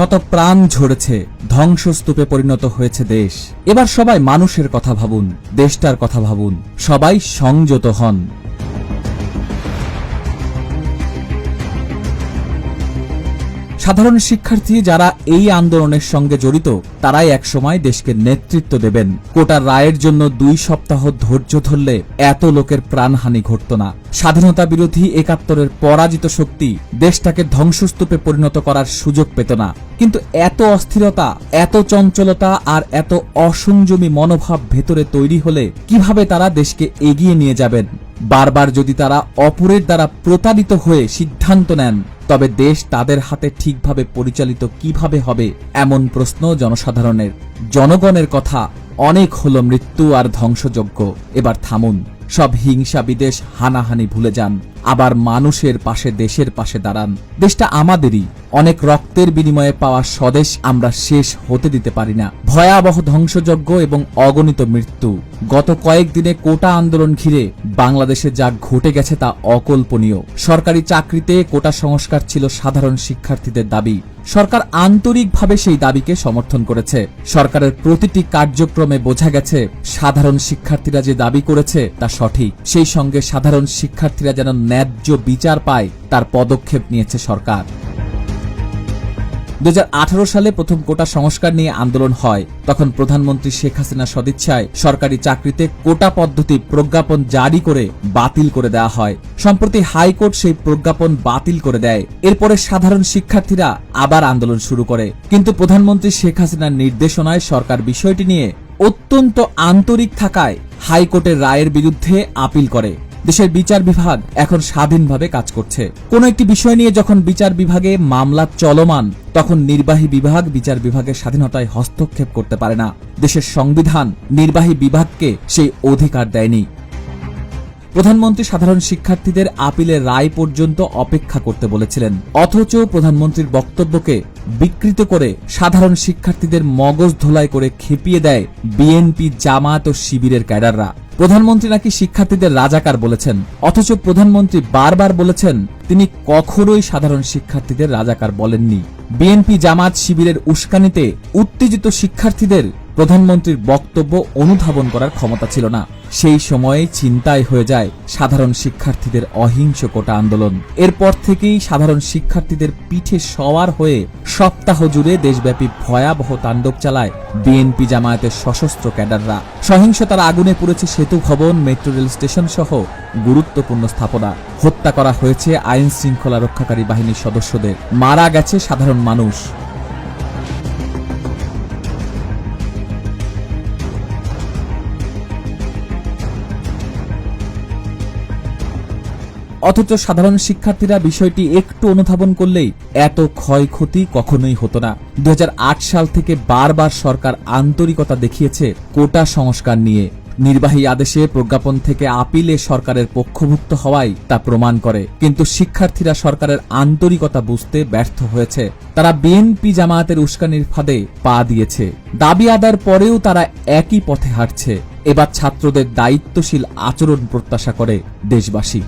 শত প্রাণ ঝরেছে, ধ্বংসস্তূপে পরিণত হয়েছে দেশ। এবার সবাই মানুষের কথা ভাবুন, দেশটার কথা ভাবুন, সবাই সংযত হন। সাধারণ শিক্ষার্থী যারা এই আন্দোলনের সঙ্গে জড়িত, তারাই একসময় দেশকে নেতৃত্ব দেবেন। কোটার রায়ের জন্য দুই সপ্তাহ ধৈর্য ধরলে এত লোকের প্রাণহানি ঘটত না। স্বাধীনতা বিরোধী একাত্তরের পরাজিত শক্তি দেশটাকে ধ্বংসস্তূপে পরিণত করার সুযোগ পেত না। কিন্তু এত অস্থিরতা, এত চঞ্চলতা আর এত অসংযমী মনোভাব ভেতরে তৈরি হলে কীভাবে তারা দেশকে এগিয়ে নিয়ে যাবেন? বারবার যদি তারা অপরের দ্বারা প্রতারিত হয়ে সিদ্ধান্ত নেন, তবে দেশ তাদের হাতে ঠিকভাবে পরিচালিত কীভাবে হবে এমন প্রশ্ন জনসাধারণের। জনগণের কথা, অনেক হলো মৃত্যু আর ধ্বংসযজ্ঞ। এবার থামুন, সব হিংসা বিদেশ হানাহানি ভুলে যান, আবার মানুষের পাশে দেশের পাশে দাঁড়ান। দেশটা আমাদেরই অনেক রক্তের বিনিময়ে পাওয়া স্বদেশ আমরা শেষ হতে দিতে পারি না। ভয়াবহ ধ্বংসযজ্ঞ এবং অগণিত মৃত্যু। গত কয়েকদিনে কোটা আন্দোলন ঘিরে বাংলাদেশে যা ঘটে গেছে তা অকল্পনীয়। সরকারি চাকরিতে কোটা সংস্কার ছিল সাধারণ শিক্ষার্থীদের দাবি। সরকার আন্তরিকভাবে সেই দাবিকে সমর্থন করেছে। সরকারের প্রতিটি কার্যক্রমে বোঝা গেছে, সাধারণ শিক্ষার্থীরা যে দাবি করেছে তা সঠিক। সেই সঙ্গে সাধারণ শিক্ষার্থীরা যেন ন্যায্য বিচার পায়, তার পদক্ষেপ নিয়েছে সরকার। দু হাজার আঠারো সালে প্রথম কোটা সংস্কার নিয়ে আন্দোলন হয়। তখন প্রধানমন্ত্রী শেখ হাসিনা সদিচ্ছায় সরকারি চাকরিতে কোটা পদ্ধতি প্রজ্ঞাপন জারি করে বাতিল করে দেওয়া হয়। সম্প্রতি হাইকোর্ট সেই প্রজ্ঞাপন বাতিল করে দেয়। এরপরে সাধারণ শিক্ষার্থীরা আবার আন্দোলন শুরু করে। কিন্তু প্রধানমন্ত্রী শেখ হাসিনার নির্দেশনায় সরকার বিষয়টি নিয়ে অত্যন্ত আন্তরিক থাকায় হাইকোর্টের রায়ের বিরুদ্ধে আপিল করে। দেশের বিচার বিভাগ এখন স্বাধীনভাবে কাজ করছে। কোন একটি বিষয় নিয়ে যখন বিচার বিভাগে মামলা চলমান, তখন নির্বাহী বিভাগ বিচার বিভাগের স্বাধীনতায় হস্তক্ষেপ করতে পারে না। দেশের সংবিধান নির্বাহী বিভাগকে সেই অধিকার দেয়নি। প্রধানমন্ত্রী সাধারণ শিক্ষার্থীদের আপিলের রায় পর্যন্ত অপেক্ষা করতে বলেছিলেন। অথচ প্রধানমন্ত্রীর বক্তব্যকে বিকৃত করে সাধারণ শিক্ষার্থীদের মগজ ধোলাই করে খেপিয়ে দেয় বিএনপি জামাত ও শিবিরের ক্যাডাররা। প্রধানমন্ত্রী নাকি শিক্ষার্থীদের রাজাকার বলেছেন? অথচ প্রধানমন্ত্রী বারবার বলেছেন, তিনি কখনোই সাধারণ শিক্ষার্থীদের রাজাকার বলেননি। বিএনপি জামাত শিবিরের উস্কানিতে উত্তেজিত শিক্ষার্থীদের প্রধানমন্ত্রীর বক্তব্য অনুধাবন করার ক্ষমতা ছিল না। সেই সময়ে চিন্তায় হয়ে যায় সাধারণ শিক্ষার্থীদের অহিংস কোটা আন্দোলন। এরপর থেকেই সাধারণ শিক্ষার্থীদের পিঠে সওয়ার হয়ে সপ্তাহ জুড়ে দেশব্যাপী ভয়াবহ তাণ্ডব চালায় বিএনপি জামায়াতের সশস্ত্র ক্যাডাররা। সহিংসতার আগুনে পুড়েছে সেতু ভবন, মেট্রো রেল স্টেশন সহ গুরুত্বপূর্ণ স্থাপনা। হত্যা করা হয়েছে আইন শৃঙ্খলা রক্ষাকারী বাহিনীর সদস্যদের। মারা গেছে সাধারণ মানুষ। অথচ সাধারণ শিক্ষার্থীরা বিষয়টি একটু অনুধাবন করলেই এত ক্ষয়ক্ষতি কখনোই হতো না। দু হাজার আট সাল থেকে বারবার সরকার আন্তরিকতা দেখিয়েছে কোটা সংস্কার নিয়ে। নির্বাহী আদেশে প্রজ্ঞাপন থেকে আপিলে সরকারের পক্ষভুক্ত হওয়াই তা প্রমাণ করে। কিন্তু শিক্ষার্থীরা সরকারের আন্তরিকতা বুঝতে ব্যর্থ হয়েছে। তারা বিএনপি জামায়াতের উস্কানির ফাঁদে পা দিয়েছে। দাবি আদার পরেও তারা একই পথে হাঁটছে। এবার ছাত্রদের দায়িত্বশীল আচরণ প্রত্যাশা করে দেশবাসী।